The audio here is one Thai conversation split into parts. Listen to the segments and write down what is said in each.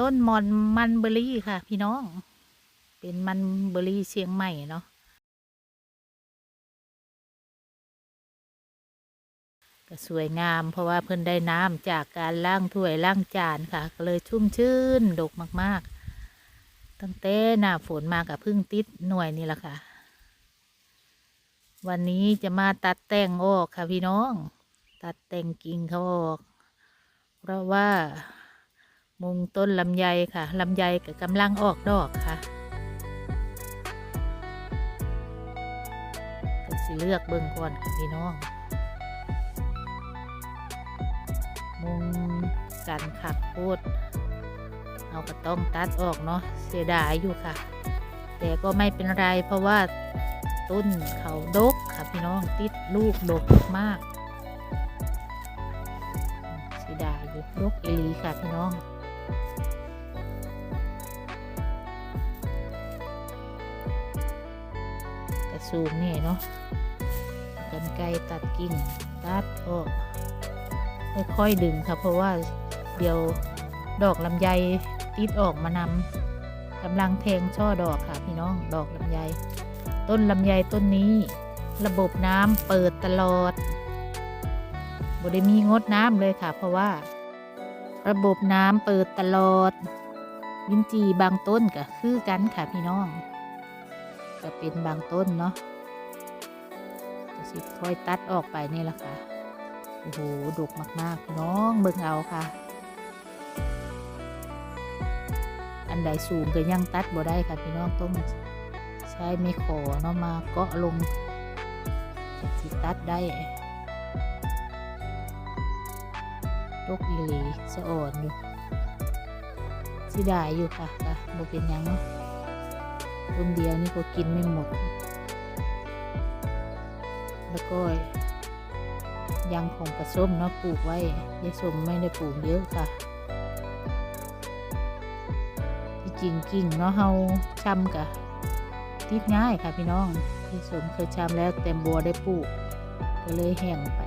ต้นมอนมันเบอรี่ค่ะ พี่น้อง เป็นมันเบอรี่เชียงใหม่เนาะก็สวยงามเพราะว่าเพิ่นได้น้ำจากการล้างถ้วยล้างจานค่ะ ก็เลยชุ่มชื่นดกมาก ๆ ตั้งแต่หน้าฝนมากับพึ่งติดหน่วยนี่แหละค่ะ วันนี้จะมาตัดแต่งออกค่ะพี่น้อง ตัดแต่งกิ่งเขาออก เพราะว่า มุงต้นลำไยค่ะลำไยก็กำลังออกดอกค่ะก็สิเลือกเบิ่งก่อนค่ะพี่น้อง มุงกันขักโพดเราก็ต้องตัดออกเนาะเสียดายอยู่ค่ะ แต่ก็ไม่เป็นไรเพราะว่าต้นเขาดกค่ะพี่น้องติดลูกดกมากเสียดายอยู่ดกเอลีค่ะพี่น้อง กระสูงนี่เนาะกันไกตัดกิ่งตัดออกค่อยๆดึงค่ะเพราะว่าเดี๋ยวดอกลำไยติดออกมานำกำลังแทงช่อดอกค่ะพี่น้องดอกลำไย ต้นลำไยต้นนี้ ระบบน้ำเปิดตลอดบได้มีงดน้ำเลยค่ะ เพราะว่า ระบบน้ำเปิดตลอด ลินจีบางต้นก็คือกันค่ะพี่น้อง ก็เป็นบางต้นเนาะจะสิค่อยตัดออกไปนี่แหละค่ะ โอ้โหดกมากๆน้องเบิ่งเอาค่ะ อันใดสูงก็ยังตัดบ่ได้ค่ะพี่น้องต้องใช้ไม้ขอเนาะมาเกาะลงสิตัดได้ ดกอีหลีสะอ่อนอยู่สิได้อยู่ค่ะค่ะบ่เป็นหยังเนาะต้นเดียวนี่ก็กินไม่หมด แล้วก็ยังของปลาส้มเนาะปลูกไว้ยายส้มไม่ได้ปลูกเยอะค่ะ ที่จริงกิ่งเนาะเฮาชำกะติดง่ายค่ะพี่น้องยายส้มเคยชำแล้วแต่บัวได้ปลูก ก็เลยแห้งไป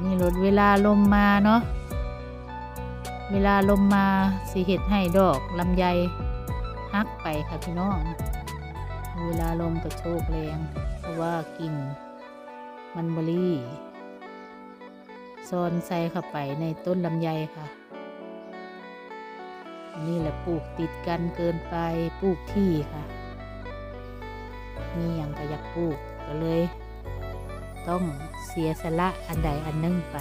นนี้ลดเวลาลมมาเนาะ เวลาลมมาสีเห็ดให้ดอกลำไยฮักไปค่ะพี่น้อง เวลาลมกระโชกแรง เพราะว่ากิ่งมันบรี่ซอนใส่เข้าไปในต้นลำไยค่ะ นี่แหละปลูกติดกันเกินไปปลูกที่ค่ะ มีอย่างก็อยากปลูกก็เลย ต้องเสียสละอันใดอันหนึ่งไป